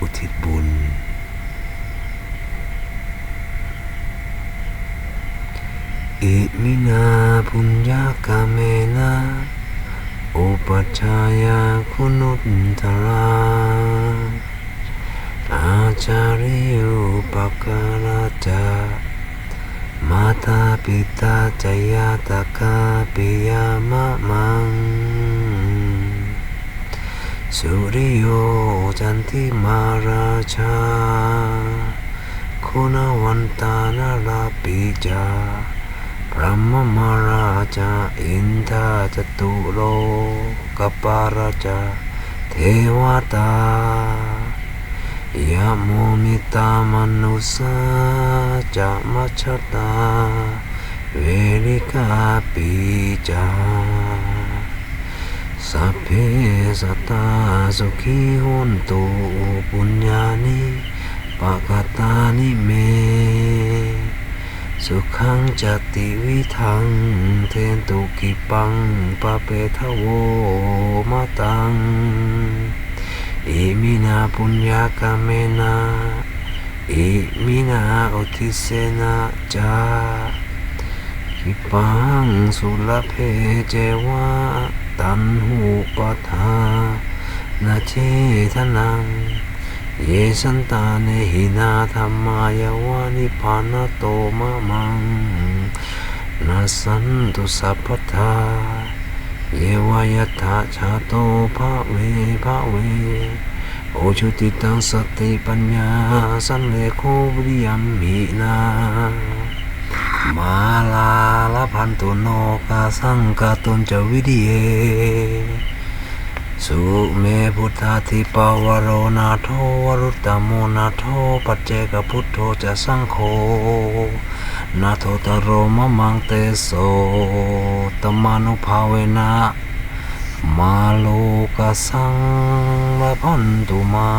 อุทิศบุญ อิมินาปุญญากาเมนะอุปัชฌายาคุณุตตราอาจาริยุปการาจามาตาปิตาจยาตกาปิยามะมัง สุริโยจันทิมาราช สาจะมัชตาเวริกาปิจาสัพเพสัตตาสุขีโหนตุปุญญานิปะกตานิเม สุขังจติวิทัง เทนตุกิปังปะเปทะโวมาตัง อิมินาปุญญากาเมนาอิมินาอุทิเสนาจา กิปังสุลเพเจวะ ตันหูปทานาเจทนัง เยสันตาเนหินาธรรมายาวานิพานาโตมะมังนาสันตุสัพพทาเยวายถาชาโตภะเวภะเว โอชุติตังสติปัญญาสันเลโควิริยัมมินา มาลาลพันตุโนกาสังกาตุนจวิดีเยสุเมพุทธาธิปาวโรนาโทวรุตตโมนาโทปัจเจกพุทโธจะสังโฆนาโทตโรมะมังเตโสตมานุภาเวนะมาโลกสังละพันตุมา